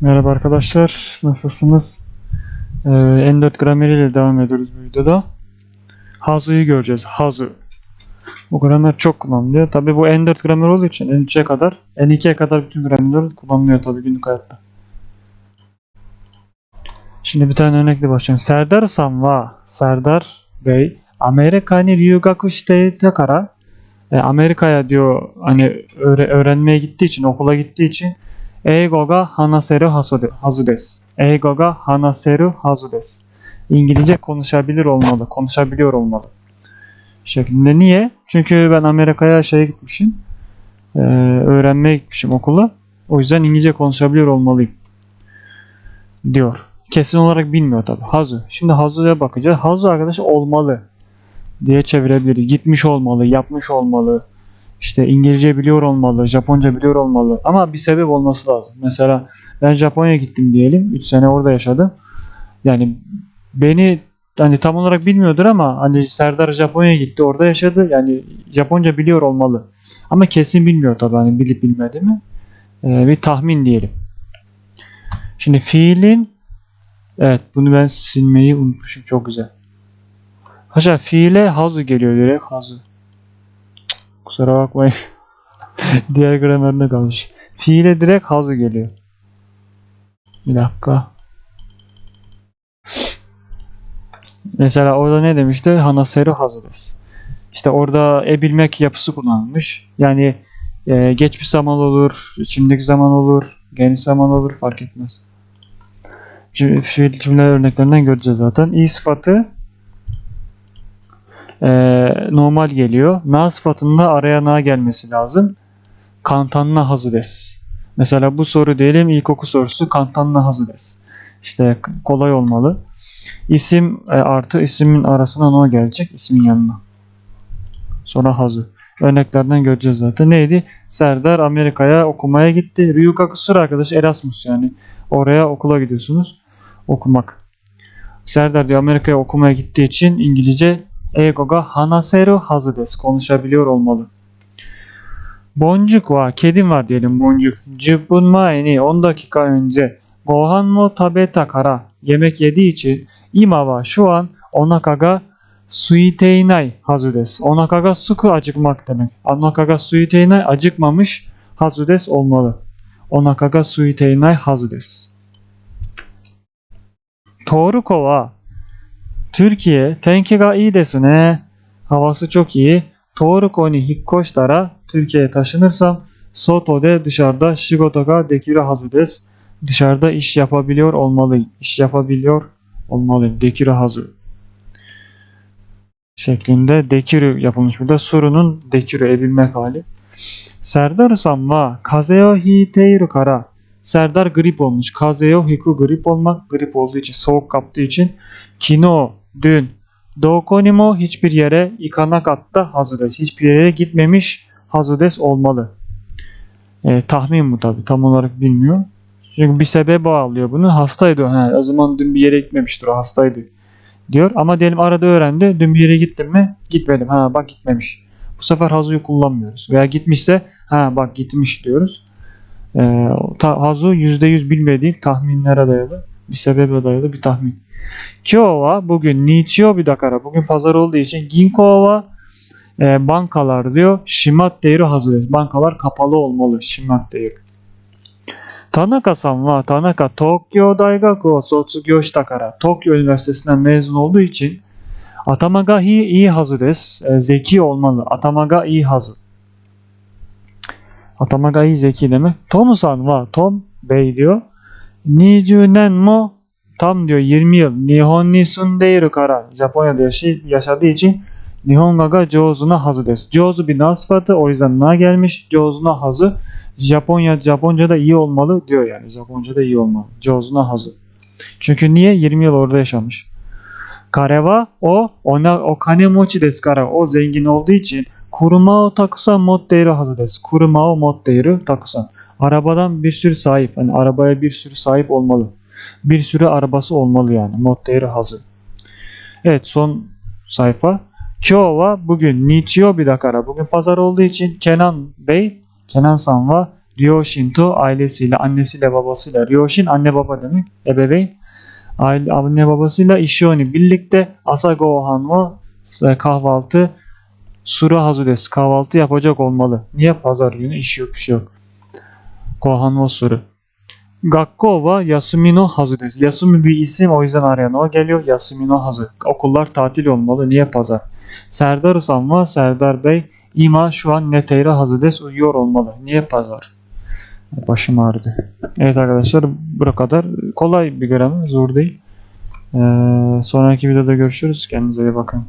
Merhaba arkadaşlar, nasılsınız? Ee, N4 grameriyle devam ediyoruz bu videoda. Hazu'yu göreceğiz, Hazu. Bu gramer çok kullanılıyor. Tabi bu N4 gramer olduğu için N3'e kadar, N2'ye kadar bütün gramerler kullanılıyor tabi günlük hayatta. Şimdi bir tane örnekle başlayalım. Serdar san wa Serdar Bey Amerika ni ryugaku shite kara e, Amerika'ya diyor hani öğre- öğrenmeye gittiği için, okula gittiği için Eigo ga hanaseru hazu de- hazu desu. Eigo ga hanaseru hazu desu. İngilizce konuşabilir olmalı, konuşabiliyor olmalı. Şeklinde. Niye? Çünkü ben Amerika'ya şeye gitmişim. e, öğrenmeye gitmişim okula. O yüzden İngilizce konuşabiliyor olmalıyım. Diyor. Kesin olarak bilmiyor tabi. Hazu. Şimdi Hazu'ya bakacağız. Hazu arkadaş olmalı diye çevirebiliriz. Gitmiş olmalı, yapmış olmalı. İşte İngilizce biliyor olmalı, Japonca biliyor olmalı. Ama bir sebep olması lazım. Mesela ben Japonya'ya gittim diyelim. 3 sene orada yaşadım. Yani beni hani tam olarak bilmiyordur ama hani Serdar Japonya'ya gitti, orada yaşadı. Yani Japonca biliyor olmalı. Ama kesin bilmiyor tabii hani bilip bilmedi mi. Ee, bir tahmin diyelim. Şimdi fiilin evet bunu ben silmeyi unutmuşum. Çok güzel. Haşa fiile hazu geliyor direkt hazu. Kusura bakmayın. Diğer gramerine kalmış. Fiile direkt hazu geliyor. Bir dakika. Mesela orada ne demişti? Hanaseru desu. İşte orada e bilmek yapısı kullanılmış. Yani e, geçmiş zaman olur, şimdiki zaman olur, geniş zaman olur fark etmez. Fiil cümle örneklerinden göreceğiz zaten. İ sıfatı e, normal geliyor. Na sıfatında araya na gelmesi lazım. Kantanna hazı des. Mesela bu soru diyelim ilkoku sorusu kantanna hazı des. İşte kolay olmalı. İsim e, artı ismin arasına no gelecek ismin yanına. Sonra hazı. Örneklerden göreceğiz zaten. Neydi? Serdar Amerika'ya okumaya gitti. Ryuka Kusura arkadaş Erasmus yani. Oraya okula gidiyorsunuz. Okumak. Serdar diyor Amerika'ya okumaya gittiği için İngilizce Eigo ga hanaseru hazu desu. Konuşabiliyor olmalı. Boncuk var. Kedim var diyelim boncuk. Jibbun mae ni 10 dakika önce gohan mo tabeta kara. Yemek yediği için ima wa şu an onaka ga suiteinai hazu desu. Onaka ga suku acıkmak demek. Onaka ga suiteinai acıkmamış hazu desu olmalı. Onaka ga suiteinai hazu desu. Toruko wa Türkiye tenki ga iyi desu ne. Havası çok iyi. Toruko ni hikkoştara Türkiye'ye taşınırsam soto de dışarıda shigoto ga dekiru hazu desu. Dışarıda iş yapabiliyor olmalıyım. İş yapabiliyor olmalıyım. Dekiru hazu. Şeklinde dekiru yapılmış burada. Surunun dekiru ebilmek hali. Serdar-san wa kaze o hiiteiru kara. Serdar grip olmuş. Kaze o hiku grip olmak. Grip olduğu için, soğuk kaptığı için. Kino, dün. Doko ni mo hiçbir yere ikanakatta hazudes. Hiçbir yere gitmemiş hazudes olmalı. E, tahmin bu tabi. Tam olarak bilmiyor. Çünkü bir sebep bağlıyor bunu. Hastaydı o. He, o zaman dün bir yere gitmemiştir o hastaydı. Diyor. Ama diyelim arada öğrendi. Dün bir yere gittim mi? Gitmedim. Ha bak gitmemiş. Bu sefer hazuyu kullanmıyoruz. Veya gitmişse ha bak gitmiş diyoruz. Ta, hazu %100 bilmediği tahminlere dayalı. Bir sebebe dayalı bir tahmin. Kyo wa bugün Nichiyobi dakara. Bugün pazar olduğu için Ginko wa e, bankalar diyor. Shimatteiru hazu desu. Bankalar kapalı olmalı. Shimatteiru. Tanaka-san wa Tanaka Tokyo Daigaku o sotsugyo shita kara. Tokyo Üniversitesi'nden mezun olduğu için atama ga iyi, desu. E, zeki olmalı. Atama ga iyi hazu. Atama ga iyi zeki demek. Tom-san wa Tom Bey diyor. 20年 mo tam diyor 20 yıl Nihon ni sundeiru kara Japonya'da yaşay- yaşadığı için Nihonga ga jouzuna hazu desu. Jouzu bir sıfatı o yüzden na gelmiş. Jouzuna hazu. Japonya Japonca'da iyi olmalı diyor yani. Japonca'da iyi olmalı. Jouzuna hazu. Çünkü niye? 20 yıl orada yaşamış. Kareva o ona o kanemochi desu kara o zengin olduğu için kuruma o takusan motteiru hazu desu. Kuruma o motteiru takusan. Arabadan bir sürü sahip. Hani arabaya bir sürü sahip olmalı. Bir sürü arabası olmalı yani. Motteiru hazu. Evet son sayfa. Kyo wa bugün Nichiyobi dakara. Bugün pazar olduğu için Kenan Bey Kenan san wa Ryoshin to ailesiyle, annesiyle, babasıyla. Ryoshin anne baba demek. Ebeveyn. Aile, anne babasıyla Ishioni birlikte Asago Hanwa e, kahvaltı Sura hazu desu. Kahvaltı yapacak olmalı. Niye pazar günü iş yok bir şey yok. Gohan wa suru. Gakko wa yasumi no hazu desu. Yasumi bir isim o yüzden arayan o geliyor. Yasumi no hazu. Okullar tatil olmalı. Niye pazar? Serdar-san wa Serdar Bey ima şu an neteira hazu desu. Uyuyor olmalı. Niye pazar? Başım ağrıdı. Evet arkadaşlar bu kadar. Kolay bir gramer. Zor değil. Ee, sonraki videoda görüşürüz. Kendinize iyi bakın.